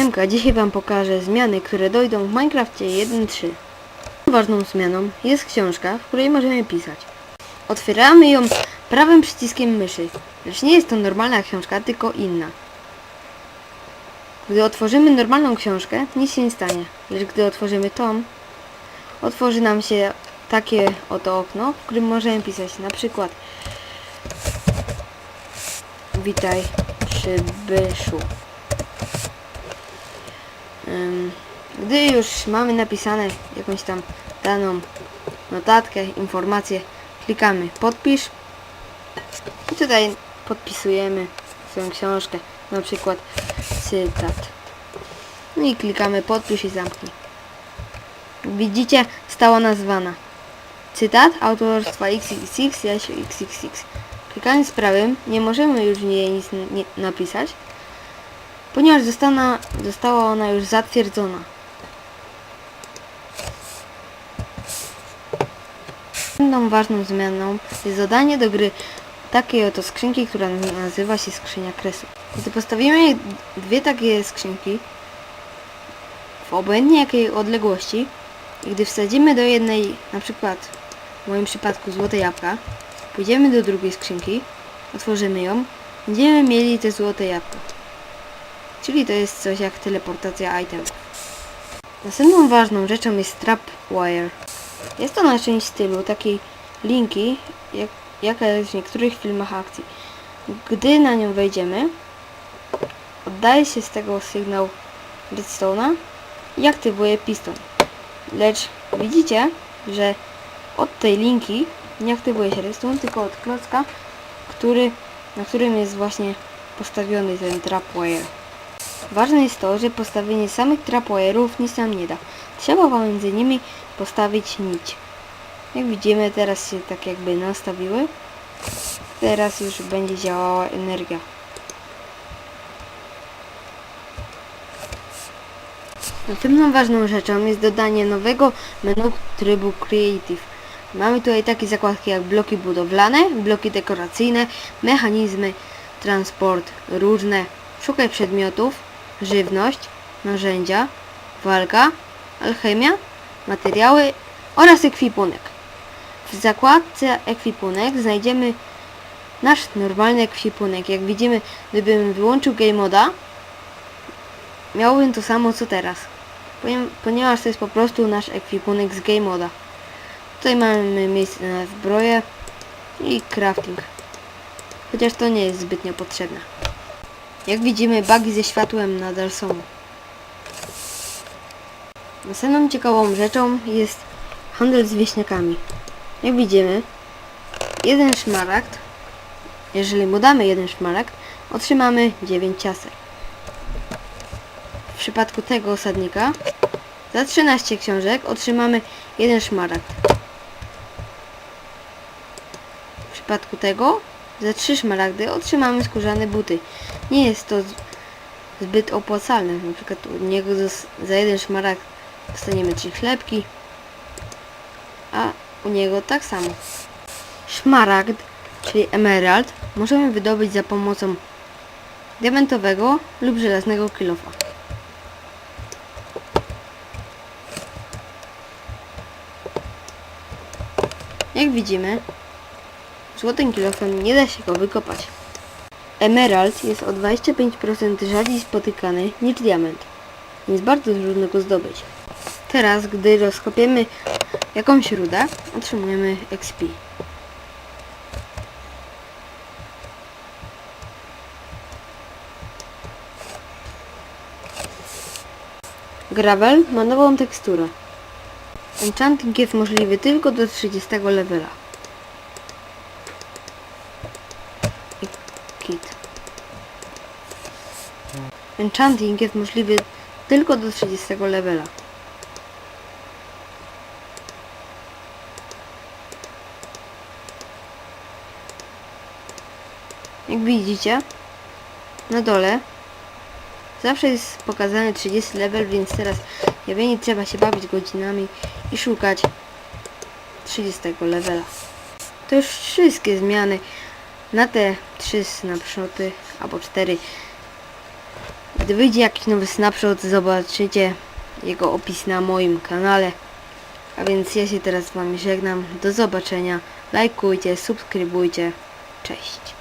Siemka, dzisiaj Wam pokażę zmiany, które dojdą w Minecrafcie 1.3. Ważną zmianą jest książka, w której możemy pisać. Otwieramy ją prawym przyciskiem myszy, lecz nie jest to normalna książka, tylko inna. Gdy otworzymy normalną książkę, nic się nie stanie, lecz gdy otworzymy tom, otworzy nam się takie oto okno, w którym możemy pisać na przykład Witaj przybyszu. Gdy już mamy napisane jakąś tam daną notatkę, informację, klikamy podpisz i tutaj podpisujemy swoją książkę, na przykład cytat. No i klikamy podpisz i zamknij. Widzicie, stała nazwana. Cytat autorstwa XXX, Jasiu XXX. Klikając prawym nie możemy już w niej nic napisać, ponieważ została, została ona już zatwierdzona. Inną ważną zmianą jest dodanie do gry takiej oto skrzynki, która nazywa się skrzynia kresu. Gdy postawimy dwie takie skrzynki w obojętnie jakiej odległości i gdy wsadzimy do jednej, na przykład w moim przypadku złote jabłka, pójdziemy do drugiej skrzynki, otworzymy ją, będziemy mieli te złote jabłka. Czyli to jest coś jak teleportacja itemów. Następną ważną rzeczą jest Trapwire. Jest to na czymś stylu takiej linki, jak, jaka jest w niektórych filmach akcji. Gdy na nią wejdziemy, oddaje się z tego sygnał redstone'a i aktywuje piston. Lecz widzicie, że od tej linki nie aktywuje się redstone, tylko od klocka, który, na którym jest właśnie postawiony ten trapwire. Ważne jest to, że postawienie samych trapwire'ów nic nam nie da. Trzeba pomiędzy nimi postawić nić. Jak widzimy teraz się tak jakby nastawiły. Teraz już będzie działała energia. Następną ważną rzeczą jest dodanie nowego menu trybu Creative. Mamy tutaj takie zakładki jak bloki budowlane, bloki dekoracyjne, mechanizmy, transport, różne, szukaj przedmiotów, żywność, narzędzia, walka, alchemia, materiały oraz ekwipunek. W zakładce ekwipunek znajdziemy nasz normalny ekwipunek. Jak widzimy, gdybym wyłączył Game Moda, miałbym to samo co teraz. Ponie- Ponieważ to jest po prostu nasz ekwipunek z Game Moda. Tutaj mamy miejsce na zbroję i crafting. Chociaż to nie jest zbytnio potrzebne. Jak widzimy, bugi ze światłem nadal są. Następną ciekawą rzeczą jest handel z wieśniakami. Jak widzimy, jeden szmaragd, jeżeli mu damy jeden szmaragd, otrzymamy 9 ciasek. W przypadku tego osadnika za 13 książek otrzymamy jeden szmaragd. W przypadku tego za 3 szmaragdy otrzymamy skórzane buty. Nie jest to zbyt opłacalne. Na przykład u niego za jeden szmaragd dostaniemy 3 chlebki, a u niego tak samo. Szmaragd, czyli emerald, możemy wydobyć za pomocą diamentowego lub żelaznego kilofa. Jak widzimy, złotym kilofem nie da się go wykopać. Emerald jest o 25% rzadziej spotykany niż diament. Jest bardzo trudno go zdobyć. Teraz, gdy rozkopiemy jakąś rudę, otrzymujemy XP. Gravel ma nową teksturę. Enchanting jest możliwy tylko do 30 levela. I Kit. Enchanting jest możliwy tylko do 30 levela. Jak widzicie, na dole zawsze jest pokazany 30 level, więc teraz ja wiem, nie trzeba się bawić godzinami i szukać 30 levela. To już wszystkie zmiany na te 3 snapshoty albo 4 Gdy wyjdzie jakiś nowy snapshot, zobaczycie jego opis na moim kanale. A więc ja się teraz z wami żegnam. Do zobaczenia. Lajkujcie, subskrybujcie. Cześć.